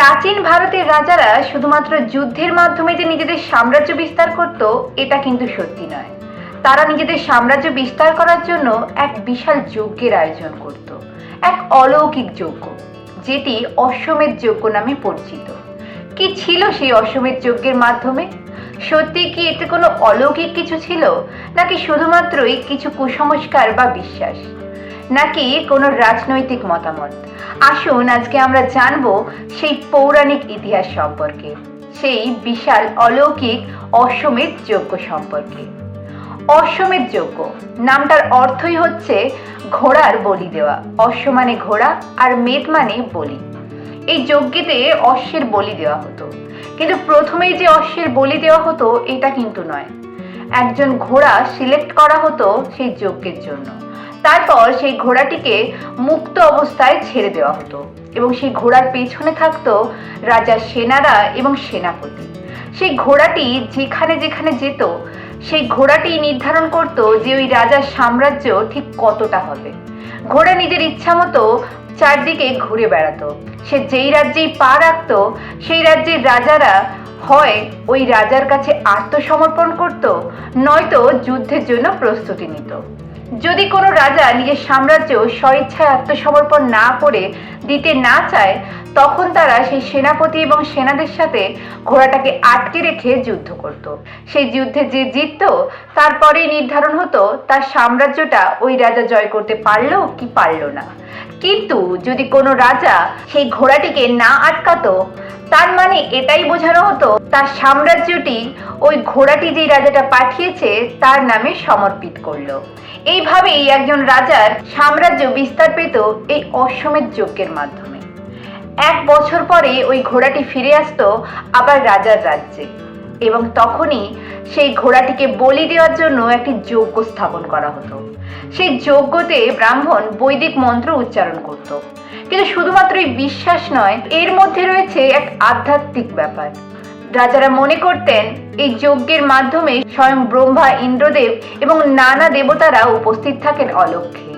প্রাচীন ভারতের রাজারা শুধুমাত্র যুদ্ধের মাধ্যমে যে নিজেদের সাম্রাজ্য বিস্তার করত, এটা কিন্তু সত্যি নয়। তারা নিজেদের সাম্রাজ্য বিস্তার করার জন্য এক বিশাল যজ্ঞের আয়োজন করত, এক অলৌকিক যজ্ঞ, যেটি অশ্বমেধ যজ্ঞ নামে পরিচিত। কি ছিল সেই অশ্বমেধ যজ্ঞের মাধ্যমে? সত্যি কি এতে কোনো অলৌকিক কিছু ছিল, নাকি শুধুমাত্রই কিছু কুসংস্কার বা বিশ্বাস? নাকি কোনো রাজনৈতিক মতামত? আসুন, আজকে আমরা জানব সেই পৌরাণিক ইতিহাস সম্পর্কে, সেই বিশাল অলৌকিক অশ্বমেধ যজ্ঞ সম্পর্কে। অশ্বমেধ যজ্ঞ, নামটার অর্থই হচ্ছে ঘোড়ার বলি দেওয়া। অশ্ব মানে ঘোড়া আর মেদ মানে বলি। এই যজ্ঞেতে অশ্বের বলি দেওয়া হতো। কিন্তু প্রথমেই যে অশ্বের বলি দেওয়া হতো, এটা কিন্তু নয়। একজন ঘোড়া সিলেক্ট করা হতো সেই যজ্ঞের জন্য। তারপর সেই ঘোড়াটিকে মুক্ত অবস্থায় ছেড়ে দেওয়া হতো এবং সেই ঘোড়ার পেছনে থাকতো রাজার সেনারা এবং সেনাপতি। সেই ঘোড়াটি যেখানে যেখানে যেত, সেই ঘোড়াটি নির্ধারণ করত যে ওই রাজার সাম্রাজ্য ঠিক কতটা হবে। ঘোড়া নিজের ইচ্ছা মতো চারদিকে ঘুরে বেড়াতো। সে যেই রাজ্যেই পা রাখতো, সেই রাজ্যের রাজারা হয় ওই রাজার কাছে আত্মসমর্পণ করত, নয়তো যুদ্ধের জন্য প্রস্তুতি নিত। যদি কোনো রাজা নিজের সাম্রাজ্য স্বইচ্ছায় আত্মসমর্পণ না করে দিতে না চায়, তখন তারা সেই সেনাপতি এবং সেনাদের সাথে ঘোড়াটাকে আটকে রেখে যুদ্ধ করত। সেই যুদ্ধে যে জিতত, তারপরেই নির্ধারণ হতো তার সাম্রাজ্যটা ওই রাজা জয় করতে পারল কি পারল না। কিন্তু যদি কোনো রাজা সেই ঘোড়াটিকে না আটকাতো, তার মানে এটাই বোঝানো হতো তার সাম্রাজ্যটি ওই ঘোড়াটি যেই রাজাটা পাঠিয়েছে, তার নামে সমর্পিত করল। এইভাবেই একজন রাজার সাম্রাজ্য বিস্তার পেত এই অশ্বমেধ যজ্ঞের মাধ্যমে। এক বছর পরে ওই ঘোড়াটি ফিরে আসতো আবার রাজার রাজ্যে এবং তখনই সেই ঘোড়াটিকে বলি দেওয়ার জন্য একটি যজ্ঞ স্থাপন করা হতো। সেই যজ্ঞতে ব্রাহ্মণ বৈদিক মন্ত্র উচ্চারণ করত। কিন্তু শুধুমাত্র এই বিশ্বাস নয়, এর মধ্যে রয়েছে এক আধ্যাত্মিক ব্যাপার। রাজারা মনে করতেন, এই যজ্ঞের মাধ্যমে স্বয়ং ব্রহ্মা ইন্দ্রদেব এবং নানা দেবতারা উপস্থিত থাকেন অলক্ষ্যে।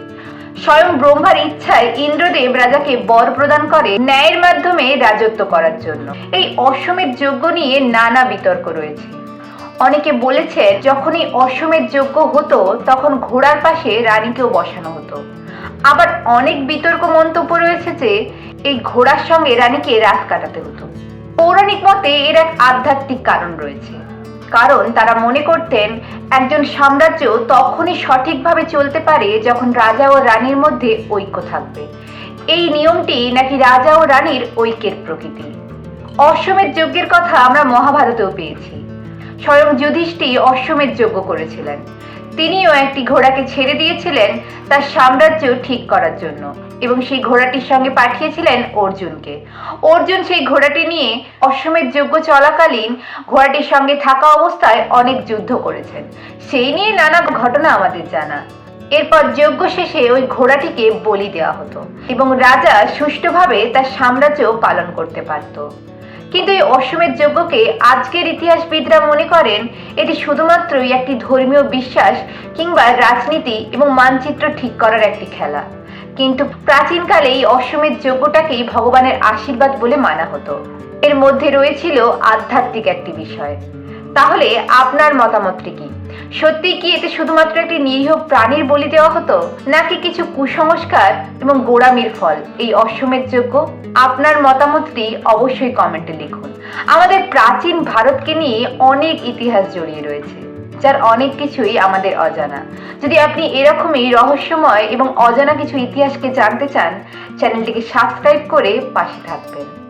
স্বয়ং ব্রহ্মার ইচ্ছায় ইন্দ্রদেব রাজাকে বর প্রদান করে ন্যায়ের মাধ্যমে রাজত্ব করার জন্য। এই অশ্বমেধ যজ্ঞ নিয়ে নানা বিতর্ক রয়েছে। অনেকে বলেছে, যখনই অশ্বমেধ যজ্ঞ হতো, তখন ঘোড়ার পাশে রানীকেও বসানো হতো। আবার অনেক বিতর্ক মন্তব্য রয়েছে যে, এই ঘোড়ার সঙ্গে রানীকে রাত কাটাতে হতো। পৌরাণিক মতে এর এক আধ্যাত্মিক কারণ রয়েছে। কারণ তারা মনে করতেন, একজন সাম্রাজ্য তখনই সঠিকভাবে চলতে পারে যখন রাজা ও রানীর মধ্যে ঐক্য থাকবে। এই নিয়মটি নাকি রাজা ও রানীর ঐক্যের প্রকৃতি। অশ্বমেধ যজ্ঞের কথা আমরা মহাভারতেও পেয়েছি। স্বয়ং যুধিষ্ঠি অশ্বমেধ যজ্ঞ করেছিলেন। তিনিও একটি ঘোড়াকে ছেড়ে দিয়েছিলেন তার সাম্রাজ্য ঠিক করার জন্য এবং সেই ঘোড়াটির সঙ্গে পাঠিয়েছিলেন অর্জুনকে। অর্জুন সেই ঘোড়াটি নিয়ে অশ্বমেধ যজ্ঞ চলাকালীন ঘোড়াটির সঙ্গে থাকা অবস্থায় অনেক যুদ্ধ করেছেন। সেই নিয়ে নানা ঘটনা আমাদের জানা। এরপর যজ্ঞ শেষে ওই ঘোড়াটিকে বলি দেওয়া হতো এবং রাজা সুষ্ঠুভাবে তার সাম্রাজ্য পালন করতে পারত। কিন্তু এই অশ্বমেধ যজ্ঞকে আজকের ইতিহাসবিদরা মনে করেন এটি শুধুমাত্রই একটি ধর্মীয় বিশ্বাস কিংবা রাজনীতি এবং মানচিত্র ঠিক করার একটি খেলা। কিন্তু প্রাচীনকালে এই অশ্বমেধ যজ্ঞটাকেই ভগবানের আশীর্বাদ বলে মানা হতো। এর মধ্যে রয়েছিল আধ্যাত্মিক একটি বিষয়। তাহলে আপনার মতামতটি কি? সত্যি কি এতে শুধুমাত্র একটি নিরীহ প্রাণীর বলি দেওয়া হতো? নাকি কিছু কুসংস্কার এবং গোড়ামির ফল? এই অশ্বমেধ যোগ্য আপনার মতামতটি অবশ্যই কমেন্টে লিখুন। আমাদের প্রাচীন ভারতকে নিয়ে অনেক ইতিহাস জড়িয়ে রয়েছে, যার অনেক কিছুই আমাদের অজানা। যদি আপনি এরকমই রহস্যময় এবং অজানা কিছু ইতিহাসকে জানতে চান, চ্যানেলটিকে সাবস্ক্রাইব করে পাশে থাকবেন।